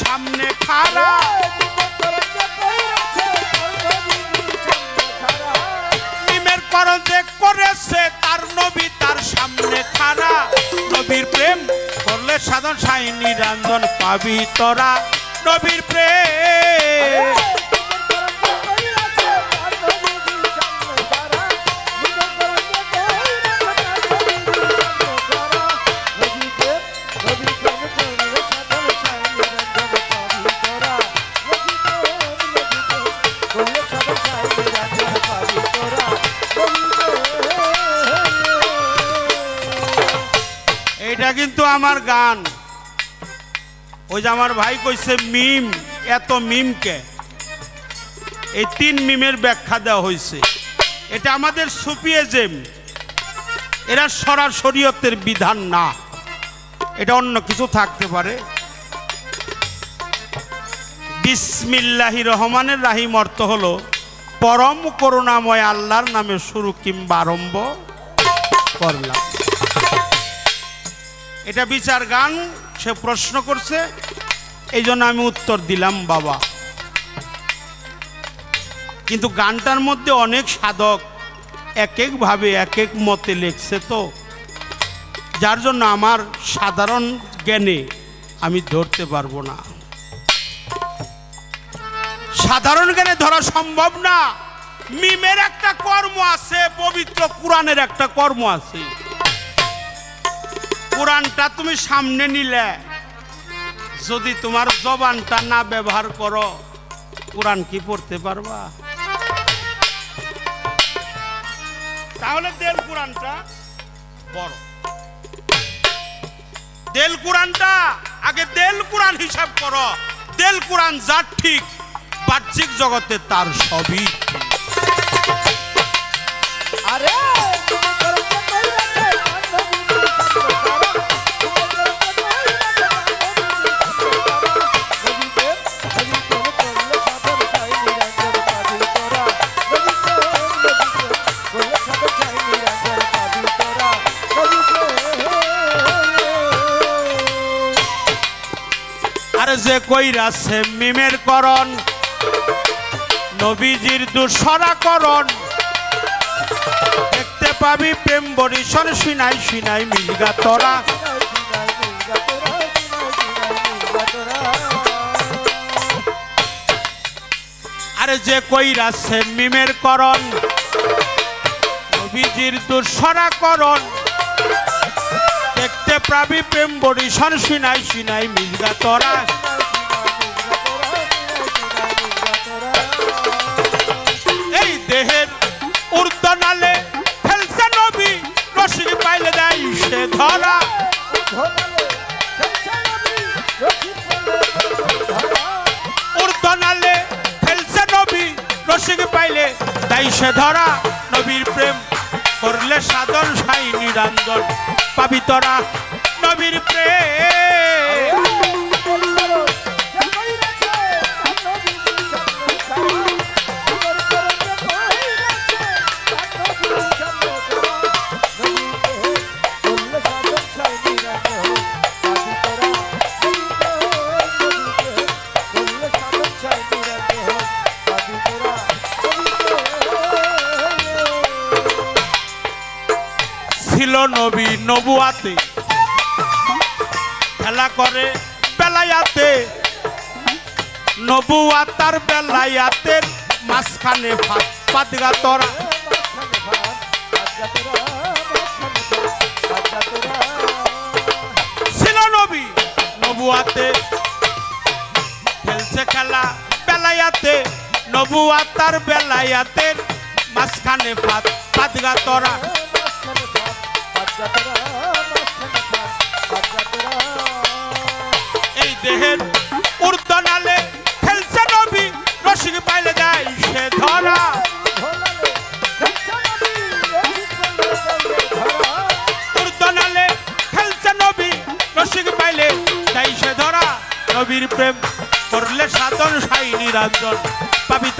সামনে খারা যে করেছে, তার নবী তার সামনে খারা নবীর প্রেম করলে সাধন সাই নিরঞ্জন পাবি তোরা। নবীর প্রেম ওই যে আমার ভাই কইছে মিম, এত মিমকে। এই তিন মিমের ব্যাখ্যা দেওয়া হয়েছে এটা আমাদের সুপিয়েজেম এরা সরাসরিয়তের বিধান না। এটা অন্য কিছু থাকতে পারে। বিসমিল্লাহি রহমানের রাহিম অর্থ হলো, পরম করুণাময় আল্লাহর নামে শুরু কিংবা আরম্ভ করলাম। এটা বিচার গান। সে প্রশ্ন করছে এই জন্য আমি উত্তর দিলাম, বাবা। কিন্তু গানটার মধ্যে অনেক সাধক এক একভাবে এক এক মতে লেখছে তো। যার জন্য আমার সাধারণ জ্ঞানে আমি ধরতে পারব না। সাধারণ জ্ঞানে ধরা সম্ভব না। মিমের একটা কর্ম আছে, পবিত্র কোরআনের একটা কর্ম আছে। কোরআনটা তুমি সামনে নিলে, যদি তোমার জবানটা না ব্যবহার করো, কোরআন কি পড়তে পারবা? তাহলে দেল কোরআনটা বড় দেল কোরআনটা, আগে দেল কোরআন হিসাব করো। দেল কোরআন যার ঠিক, বাহ্যিক জগতে তার সবই যে কইরাছে, মিমের করণ, নবীজির দুসরা করণ। দেখতে পাবি প্রেম বরিশন সিনাই সিনাই মিলগা তোরা। আরে যে কইরাছে, মিমের করণ, নবীজির দুসরা করণ। দেখতে পাবি প্রেম বরিশন সিনাই সিনাই মিলগা তোরা। এই দেহের উর্দনালে ফেলছে নবী রশি পাইলে দেয় সে ধরা। উর্দনালে ফেলছে নবী রশি পাইলে তাই সে ধরা। নবীর প্রেম করলে সাধন সাই নিরঞ্জন। পাবি তোরা নবীর প্রেম। নবুয়াতে খেলা করে বেলায়াতে। নবুয়াতার বেলায়াতের মাঝখানে ফাঁক পাতগা তোরা ছিল নবী নবুয়াতে। খেলছে খেলা বেলায়াতে। নবুয়াতার বেলায়াতের মাঝখানে ফাঁক পাতগা তোরা এই দেহের উর্দনালে খেলছে নবী, রসিক পাইলে দেয় সে ধরা। উর্দনালে খেলছে নবী, রসিক পাইলে দেয় সে ধরা। নবীর প্রেম করলে সাধন সাই নিরঞ্জন। পাবি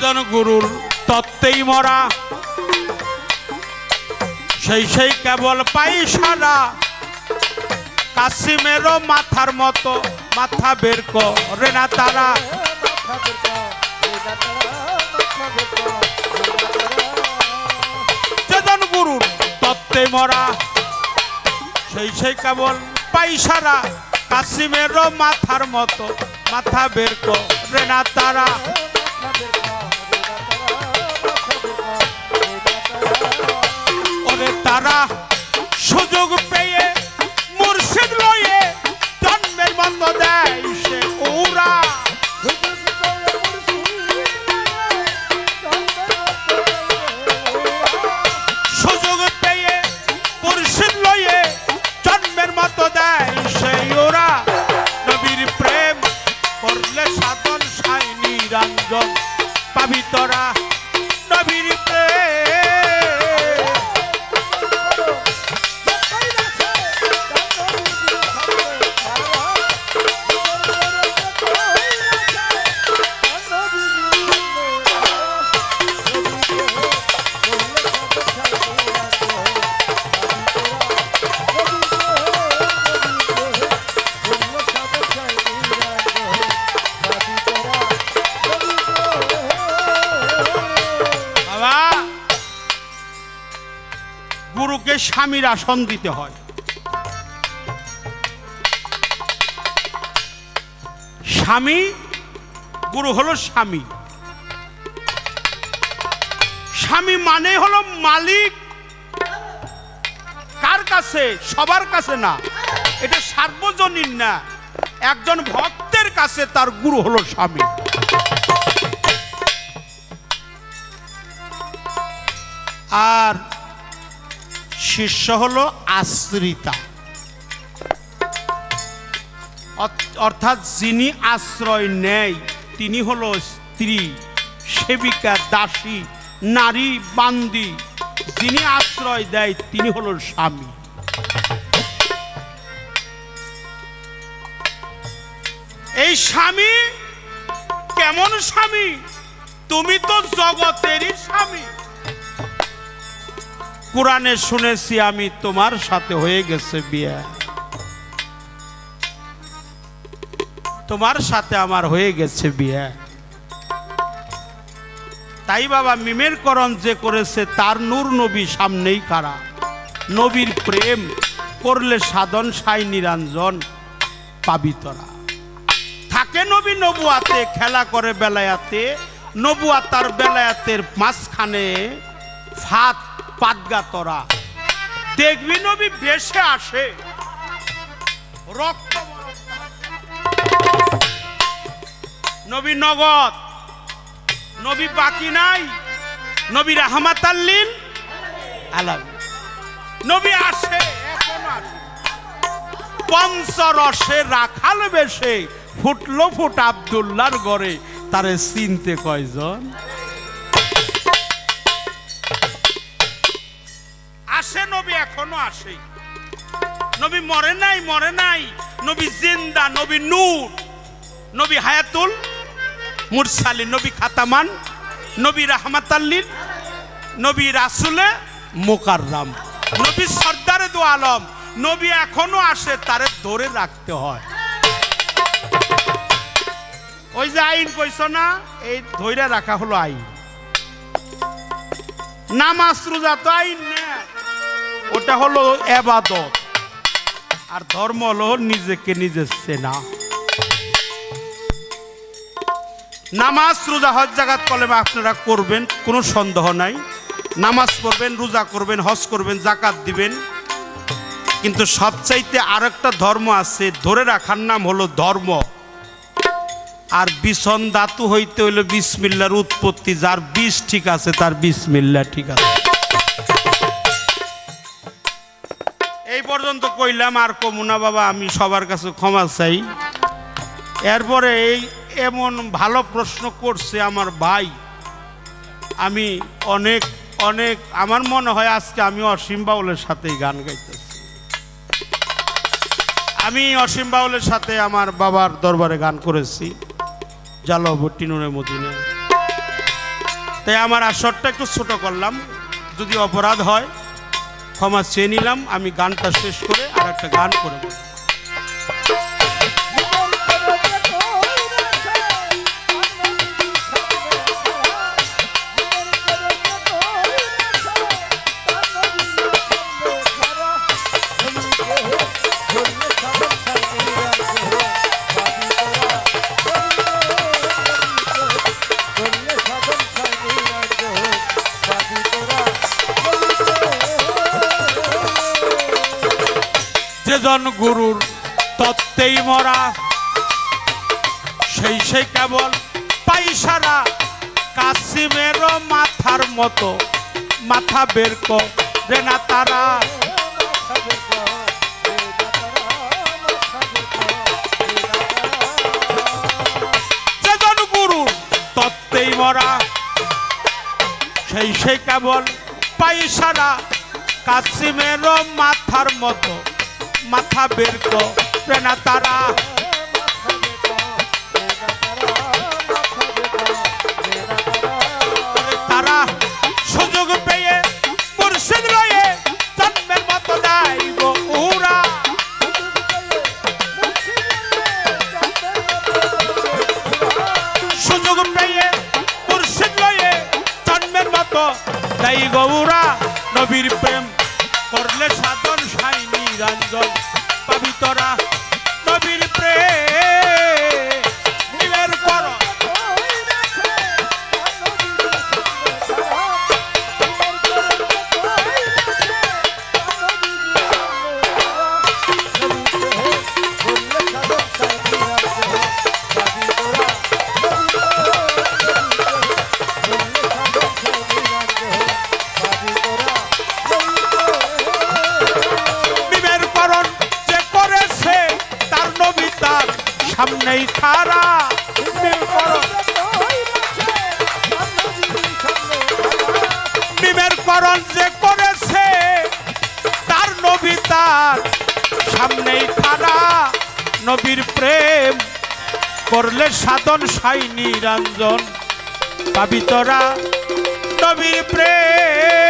যেজন গুরুর তত্ত্বেই মরা। সেই সেই কেবল পাই সারা। কাসিমেরও মাথার মতো, মাথা বের করে না তারা। যেজন গুরুর তত্ত্বে মরা, সেই সেই কেবল পাই সারা। কাসিমেরও মাথার মতো, মাথা বের করে না তারা। তারা সুযোগ গুরুকে আসন দিতে হয়। স্বামী, গুরু হলো স্বামী। স্বামী মানে হলো মালিক। কার কাছে? সবার কাছে না। এটা সার্বজনীন না। একজন ভক্তের কাছে তার গুরু হলো স্বামী। আর শিষ্য হলো আশ্রিতা। অর্থাৎ যিনি আশ্রয় নেয়, তিনি হলো স্ত্রী, সেবিকা, দাসী, নারী, বান্দি। যিনি আশ্রয় দেয়, তিনি হলো স্বামী। এই স্বামী কেমন স্বামী? তুমি তো জগতেরই স্বামী। কোরআনে শুনেছি আমি, তোমার সাথে হয়ে গেছে বিয়ে। তোমার সাথে আমার হয়ে গেছে বিয়ে। তাই বাবা, মিমের করণ যে করেছে, তার নূর নবী সামনেই খাড়া। নবীর প্রেম করলে সাধন সাই নিরঞ্জন পাবি তোরা। থাকে নবী নবুয়াতে, খেলা করে বেলায়াতে, নবুয়া তার বেলায়াতের মাঝখানে ফাত পাদগা তোরা। দেখবি নবী বেশে আসে। রক্ত নবী নগদ। নবী বাকি নাই। নবী রাহমাত আল্লিল আলাম নবী আসে এখনও আসে পঞ্চরসে রাখাল বেশে, ফুটলো ফুট আবদুল্লার ঘরে। তারে চিনতে কয়জন? এখনও আসে। নবী মরে নাই মরে নাই। নবী জিন্দা, নবী নূর। নবী হায়াতুল মুরসালি নবী খাতামান, নবী রাহমাতাল্লিল, নবী রাসুলে মোকাররাম। নবী সর্দারে দু আলম, নবী এখনও আসে, তারে ধরে রাখতে হয়। ওই যে আইন কইছ না, এই ধৈর্য রাখা হলো আইন। নামাজ, রোজা তো আইন ওটা হলো এবাদত। আর ধর্ম হলো নিজেকে নিজে চেনা নামাজ, রোজা, হজ জাগাত কলেমে আপনারা করবেন, কোনো সন্দেহ নাই। নামাজ পড়বেন, রোজা করবেন, হজ করবেন, জাকাত দিবেন। কিন্তু সবচাইতে আর একটা ধর্ম আছে, ধরে রাখার নাম হলো ধর্ম। আর বিষণ ধাতু হইতে হইল বিসমিল্লার উৎপত্তি, যার বিষ ঠিক আছে, তার বিসমিল্লা ঠিক আছে। পর্যন্ত কইলাম, আর কমুনা বাবা, আমি সবার কাছে ক্ষমা চাই। এরপরে এই এমন ভালো প্রশ্ন করছে আমার ভাই। আমি অনেক অনেক, আমার মনে হয় আজকে আমি অসীম বাউলের সাথেই গান গাইতেছি। আমি অসীম বাউলের সাথে আমার বাবার দরবারে গান করেছি জালবটি নুরে মদিনে তাই আমার আসরটা একটু ছোট করলাম, যদি অপরাধ হয়। ক্ষমা চেয়ে নিলাম আমি গানটা শেষ করে আর একটা গান করব তত্ত্বেই মরা। সেই সেই কেবল পাইসারা কাসিমের মাথার মতো। মাথা বের করে না তারা। মরা। সেই সেই কেবল পাইসারা কাসিমের মাথার মতো। মাথা বের করে না তারা। তারা সুযোগ পেয়ে মুর্শিদ লয়ে জন্মের মতো যাইব উরা। সুযোগ পেয়ে মুর্শিদ লয়ে জন্মের মতো যাই গৌরা নবীর প্রেম করলে সাধন সাই নিরঞ্জন, পাবি তোরা বিবের যে করেছে, তার নবী তার সামনেই খারা নবীর প্রেম করলে সাধন সাই নিরঞ্জন পাবি তোরা নবীর প্রেম